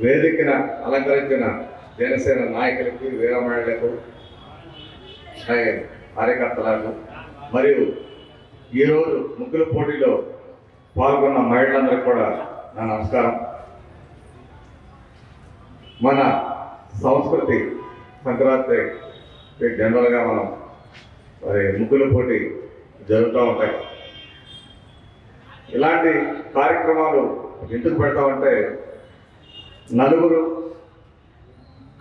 వేదికన అలంకరించిన జనసేన నాయకులకి వీరమహిళలకు అలాగే కార్యకర్తలకు మరియు ఈరోజు ముగ్గుల పోటీలో పాల్గొన్న మహిళలందరికీ కూడా నా నమస్కారం. మన సంస్కృతి సంక్రాంతి జనరల్గా మనం మరి ముగ్గుల పోటీ జరుగుతూ ఉంటాయి. ఇలాంటి కార్యక్రమాలు ఎందుకు పెడతామంటే నలుగురు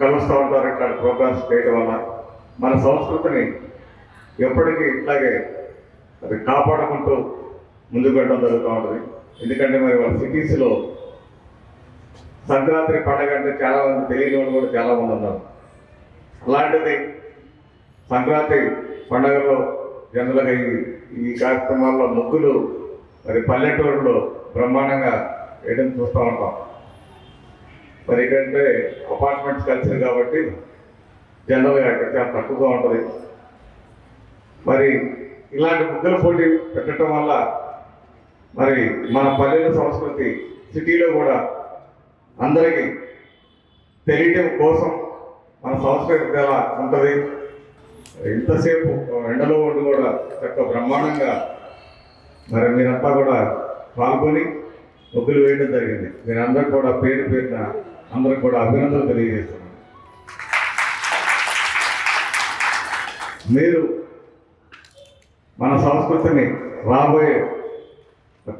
కలుస్తూ ఉంటారు ఇట్లాంటి ప్రోగ్రామ్స్ చేయడం వల్ల. మన సంస్కృతిని ఎప్పటికీ ఇట్లాగే అది కాపాడుకుంటూ ముందుకు వెళ్ళడం జరుగుతూ ఉంటుంది. ఎందుకంటే మరి వాళ్ళ సిటీస్లో సంక్రాంతి పండగ అంటే చాలా మంది తెలియని వాళ్ళు కూడా చాలా మంది ఉన్నారు. అలాంటిది సంక్రాంతి పండగలో జనరల్గా ఈ ఈ కార్యక్రమాల్లో ముగ్గులు మరి పల్లెటూరులో బ్రహ్మాండంగా వేయడం చూస్తూ ఉంటాం. మరి ఏంటంటే అపార్ట్మెంట్స్ కలిసింది కాబట్టి జనరల్గా ఇక్కడ చాలా తక్కువగా ఉంటుంది. మరి ఇలాంటి ముగ్గుల పోటీ పెట్టడం వల్ల మరి మన పల్లెల సంస్కృతి సిటీలో కూడా అందరికీ తెలియటం కోసం మన సంస్కృతి ఎలా ఉంటుంది. ఇంతసేపు ఎండలో ఉండి కూడా చక్క బ్రహ్మాండంగా మరి మీరంతా కూడా పాల్గొని ముగ్గులు వేయడం జరిగింది. మీరందరూ కూడా పేరు పేరున అందరికి కూడా అభినందనలు తెలియజేస్తున్నాను. మీరు మన సంస్కృతిని రాబోయే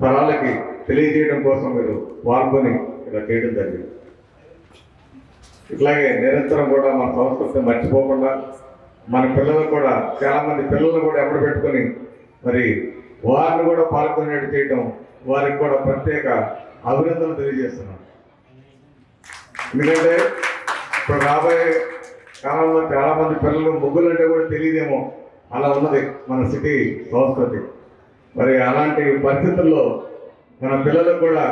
తరాలకి తెలియజేయడం కోసం మీరు పాల్గొని ఇలా చేయడం జరిగింది. ఇట్లాగే నిరంతరం కూడా మన సంస్కృతిని మర్చిపోకుండా మన పిల్లలు కూడా చాలామంది పిల్లలను పిల్లలు కూడా ఎప్పుడు పెట్టుకొని మరి వారిని కూడా పాల్గొనేట్టు చేయడం వారికి కూడా ప్రత్యేక అభినందనలు తెలియజేస్తున్నాను. ఎందుకంటే ఇప్పుడు రాబోయే కాలంలో చాలా మంది పిల్లలు ముగ్గులు అంటే కూడా తెలియదేమో. అలా ఉన్నది మన సిటీ సంస్కృతి. మరి అలాంటి పరిస్థితుల్లో మన పిల్లలకు కూడా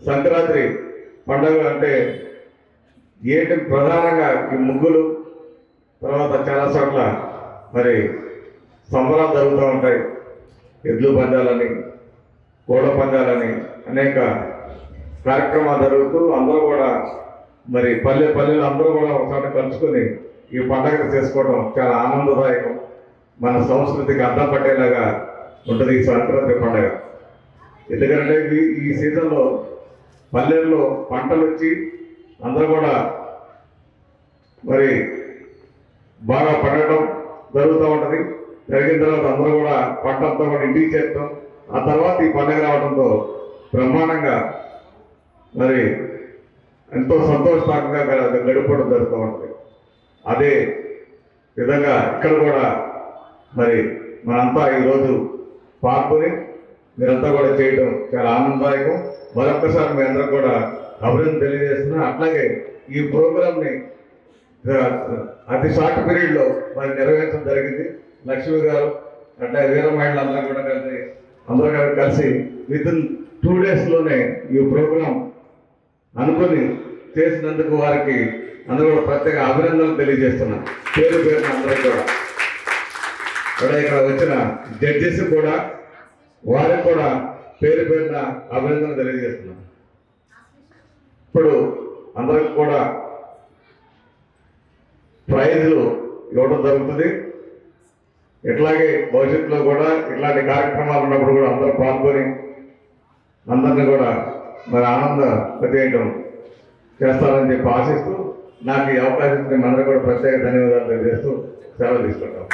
సంక్రాంతి పండుగ అంటే ఏంటి ప్రధానంగా ఈ ముగ్గులు తర్వాత చాలా చోట్ల మరి సంబరాలు జరుగుతూ ఉంటాయి. ఎడ్లు పందాలని కోళ్ళ పందాలని అనేక కార్యక్రమాలు జరుగుతూ అందరూ కూడా మరి పల్లె పల్లెలు అందరూ కూడా ఒకసారి కలుసుకొని ఈ పండగ చేసుకోవడం చాలా ఆనందదాయకం. మన సంస్కృతికి అర్థం పట్టేలాగా ఉంటుంది ఈ సంక్రాంతి పండగ. ఎందుకంటే ఈ ఈ సీజన్లో పల్లెల్లో పంటలు వచ్చి అందరూ కూడా మరి బాగా పండటం జరుగుతూ ఉంటుంది. జరిగిన తర్వాత అందరూ కూడా పంట అంతా కూడా ఇంటికి చేస్తాం ఆ తర్వాత ఈ పండుగ రావడంతో బ్రహ్మాండంగా మరి ఎంతో సంతోషకరంగా గడపడం జరుగుతూ ఉంటుంది అదే విధంగా ఇక్కడ కూడా మరి మనంతా ఈరోజు పాల్గొని మీరంతా కూడా చేయడం చాలా ఆనందదాయకం. మరొక్కసారి మీ అందరూ కూడా అభివృద్ధి తెలియజేస్తున్నాం. అట్లాగే ఈ ప్రోగ్రామ్ని అతి షార్ట్ పీరియడ్లో మరి నెరవేర్చడం జరిగింది. లక్ష్మి గారు అట్లా వీర మహిళలు అందరూ కూడా కలిసి అందరూ కలిసి విత్ ఇన్ టూ డేస్లోనే ఈ ప్రోగ్రాం అనుకుని చేసినందుకు వారికి అందరూ కూడా ప్రత్యేక అభినందనలు తెలియజేస్తున్నాను. పేరు పేరున అందరూ కూడా. ఇక్కడ ఇక్కడ వచ్చిన జడ్జెస్ కూడా వారికి కూడా పేరు పేరున అభినందనలు తెలియజేస్తున్నాను. ఇప్పుడు అందరికి కూడా ప్రైజులు ఇవ్వడం జరుగుతుంది. ఇట్లాగే భవిష్యత్తులో కూడా ఇట్లాంటి కార్యక్రమాలు ఉన్నప్పుడు కూడా అందరూ పాల్గొని అందరిని కూడా మరి ఆనంద ప్రత్యేకం చేస్తారని చెప్పి ఆశిస్తూ నాకు ఈ అవకాశం ఇచ్చిన అందరూ కూడా ప్రత్యేక ధన్యవాదాలు తెలియజేస్తూ సెలవు తీసుకుంటాం.